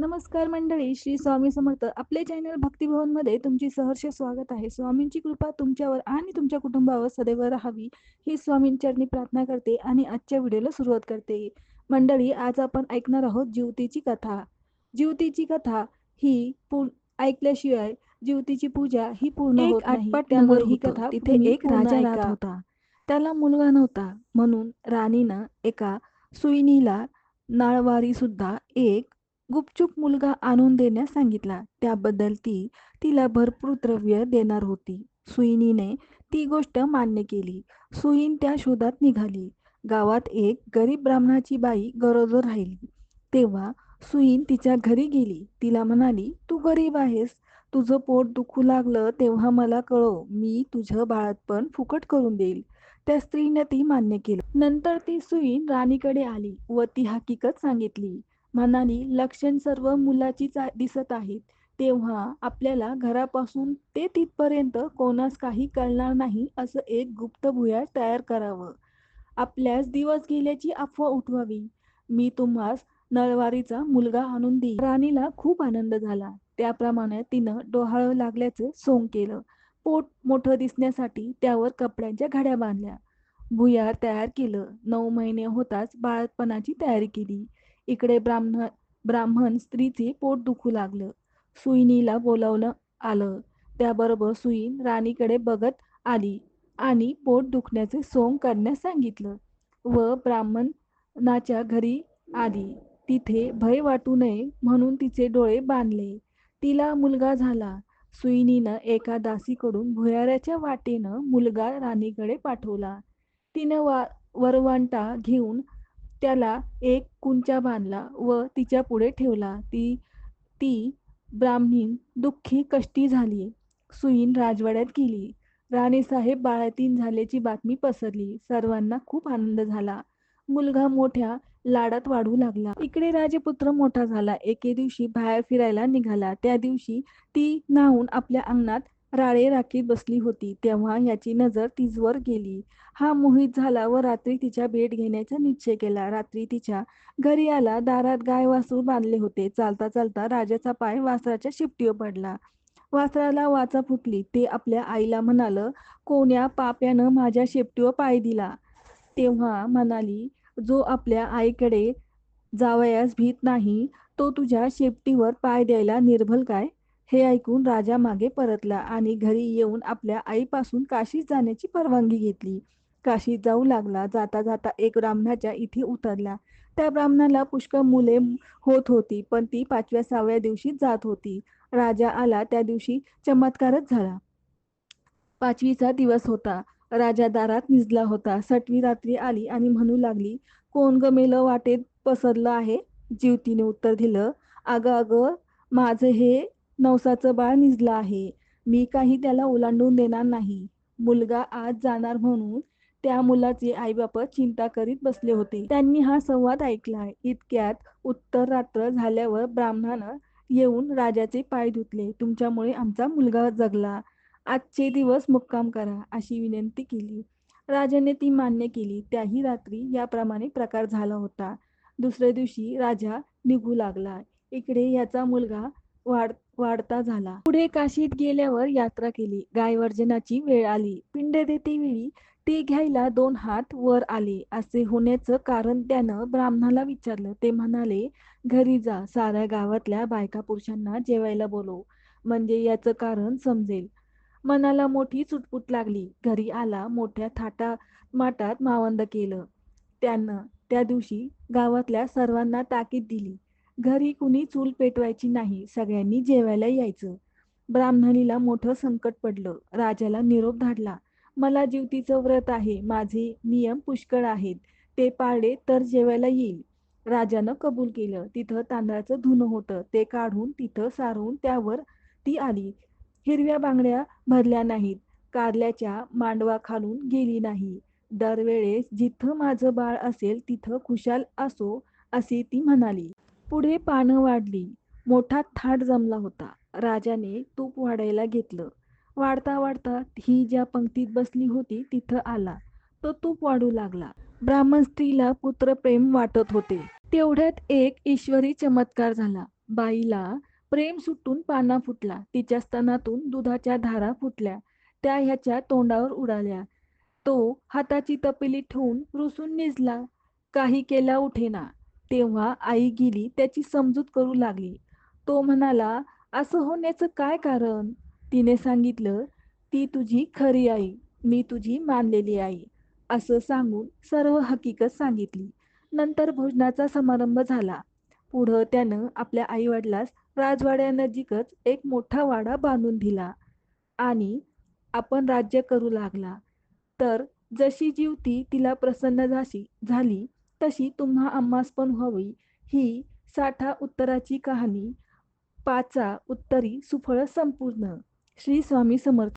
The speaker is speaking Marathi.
नमस्कार मंडळी श्री स्वामी समर्थ आपले चॅनल भक्तिभवनमध्ये तुमची सहर्ष स्वागत आहे स्वामींची कृपा तुमच्यावर आणि तुमच्या कुटुंबावर सदैव राहावी ही स्वामींचरणी प्रार्थना करते आणि आजच्या व्हिडिओला सुरुवात करते मंडळी आज आपण ऐकणार आहोत ज्योतीची कथा ज्योतीची कथा ही ऐकल्याशिवाय ज्योतीची पूजा ही पूर्ण नगर ही. कथा तिथे एक राजा राहत. होता. त्याला मुलगा नव्हता म्हणून राणीनं एका सुईणीला नाळवारी सुद्धा एक गुपचूप मुलगा आणून देण्यास सांगितला. त्याबद्दल ती तिला भरपूर द्रव्य देणार होती. सुईनीने ती गोष्ट मान्य केली. सुईन त्या शोधात निघाली. गावात एक गरीब ब्राह्मणाची बाई गरोदर राहिली. तेव्हा सुईन तिच्या घरी गेली. तिला म्हणाली तू गरीब आहेस. तुझं पोट दुखू लागलं तेव्हा मला कळव. मी तुझं बाळातपण फुकट करून देईल. त्या स्त्रीने ती मान्य केलं. नंतर ती सुईन राणीकडे आली व ती हकीकत सांगितली. मनाने लक्षण सर्व मुलाचीच दिसत आहेत. तेव्हा आपल्याला घरापासून ते तिथपर्यंत कोणास काही कळणार नाही असं एक गुप्त भुयार तयार करावं. आपल्यास दिवस गेल्याची अफवा उठवावी. मी तुम्हास नळवारीचा मुलगा आणून देईन. राणीला खूप आनंद झाला. त्याप्रमाणे तिनं डोहाळ लागल्याचं सोंग केलं. पोट मोठं दिसण्यासाठी त्यावर कपड्यांच्या घड्या बांधल्या. भुयार तयार केलं. नऊ महिने होताच बाळतपणाची तयारी केली. इकडे ब्राह्मण ब्राह्मण स्त्रीचे पोट दुखू लागलं. सुईनीला बोलावलं आलं. त्याबरोबर सुईन राणीकडे बघत आली आणि पोट दुखण्याचे सोंग करण्यास सांगितलं व ब्राह्मणाच्या घरी आली. तिथे भय वाटू नये म्हणून तिचे डोळे बांधले. तिला मुलगा झाला. सुईनीनं एका दासीकडून भुयाऱ्याच्या वाटेनं मुलगा राणीकडे पाठवला. तिनं वा वरवंटा घेऊन त्याला एक कुंचा बांधला व तिच्या पुढे ठेवला. ती ती ब्राह्मीण दुःखी कष्टी झाली. सुईन राजवाड्यात गेली. राणीसाहेब बाळातीन झाल्याची बातमी पसरली. सर्वांना खूप आनंद झाला. मुलगा मोठ्या लाडात वाढू लागला. इकडे राजपुत्र मोठा झाला. एके दिवशी बाहेर फिरायला निघाला. त्या दिवशी ती नाहून आपल्या अंगणात राळे राखीत बसली होती. तेव्हा याची नजर तिजवर गेली. हा मोहित झाला व रात्री तिच्या भेट घेण्याचा निश्चय केला. रात्री तिच्या घरी आला. दारात गाय वासरू बांधले होते. चालता चालता राजाचा पाय वासराच्या शिपटीवर पडला. वासराला वाचा फुटली. ते आपल्या आईला म्हणालं कोण्या पाप्यानं माझ्या शेपटीवर पाय दिला? तेव्हा म्हणाली जो आपल्या आईकडे जावयास भीत नाही तो तुझ्या शेपटीवर पाय द्यायला निर्भल काय? हे ऐकून राजा मागे परतला आणि घरी येऊन आपल्या आईपासून काशीत जाण्याची परवानगी घेतली. काशीत जाऊ लागला जाता जाता एक ब्राह्मणाच्या इथे उतरला. त्या ब्राह्मणाला पुष्कळ मुले होत होती पण ती पाचव्या सहाव्या दिवशी जात होती. राजा आला त्या दिवशी चमत्कारच झाला. पाचवीचा दिवस होता. राजा दारात निजला होता. सटवी रात्री आली आणि म्हणू लागली कोण गमेल वाटेत पसरलं आहे? जीवतीने उत्तर दिलं अगं अगं माझं हे नवसाचं बाळ निजलं आहे. मी काही त्याला ओलांडून देणार नाही. मुलगा आज जाणार म्हणून त्या मुलाचे आईबाप चिंता करीत बसले होते. त्यांनी हा संवाद ऐकला. इतक्यात उत्तर रात्र झाल्यावर ब्राह्मणानं येऊन राजाचे पाय धुतले. तुमच्यामुळे आमचा मुलगा जगला. आजचे दिवस मुक्काम करा अशी विनंती केली. राजाने ती मान्य केली. त्याही रात्री याप्रमाणे प्रकार झाला होता. दुसऱ्या दिवशी राजा निघू लागला. इकडे याचा मुलगा वाढ वाढता झाला. पुढे काशीत गेल्यावर यात्रा केली. गायवर्जनाची वेळ आली. पिंड देते वेळी ते घ्यायला दोन हात वर आले. असे होण्याचं कारण त्यानं ब्राह्मणाला विचारलं. ते म्हणाले घरी जा. साऱ्या गावातल्या बायका पुरुषांना जेवायला बोलव. म्हणजे याचं कारण समजेल. मनाला मोठी चुटपुट लागली. घरी आला मोठ्या थाटा माटात मावंद केलं. त्यानं त्या दिवशी गावातल्या सर्वांना ताकीद दिली. घरी कुणी चूल पेटवायची नाही सगळ्यांनी जेवायला यायचं. ब्राह्मणीला मोठं संकट पडलं. राजाला निरोप धाडला. मला जीवतीचं व्रत आहे माझे नियम पुष्कळ आहेत ते पाळले तर जेवायला येईल. राजानं कबूल केलं. तिथं तांदळाचं धुणं होतं. ते काढून तिथं सारून त्यावर ती आली. हिरव्या बांगड्या भरल्या नाहीत. कारल्याच्या मांडवा खालून गेली नाही. दरवेळेस जिथं माझं बाळ असेल तिथं खुशाल असो असे ती म्हणाली. पुढे पानं वाढली. मोठा थाट जमला होता. राजाने तूप वाढायला घेतलं. वाढता वाढता ही ज्या पंक्तीत बसली होती तिथं आला. तो तूप वाढू लागला. ब्राह्मण स्त्रीला पुत्रप्रेम वाटत होते. तेवढ्यात एक ईश्वरी चमत्कार झाला. बाईला प्रेम सुटून पाना फुटला. तिच्या स्तनातून दुधाच्या धारा फुटल्या. त्या ह्याच्या तोंडावर उडाल्या. तो हाताची तपेली ठेवून रुसून निजला. काही केला उठेना. तेव्हा आई गेली त्याची समजूत करू लागली. तो म्हणाला असं होण्याचं काय कारण? तिने सांगितलं ती तुझी खरी आई मी तुझी मानलेली आई असं सांगून सर्व हकीकत सांगितली. नंतर भोजनाचा समारंभ झाला. पुढं त्यानं आपल्या आईवडिलास राजवाड्यानजीकच एक मोठा वाडा बांधून दिला आणि आपण राज्य करू लागला. तर जशी जीवती तिला प्रसन्न झाशी झाली तशी तुम्हा आम्हास पण व्हावी ही साठा उत्तराची कहाणी पाचा उत्तरी सुफळ संपूर्ण. श्री स्वामी समर्थ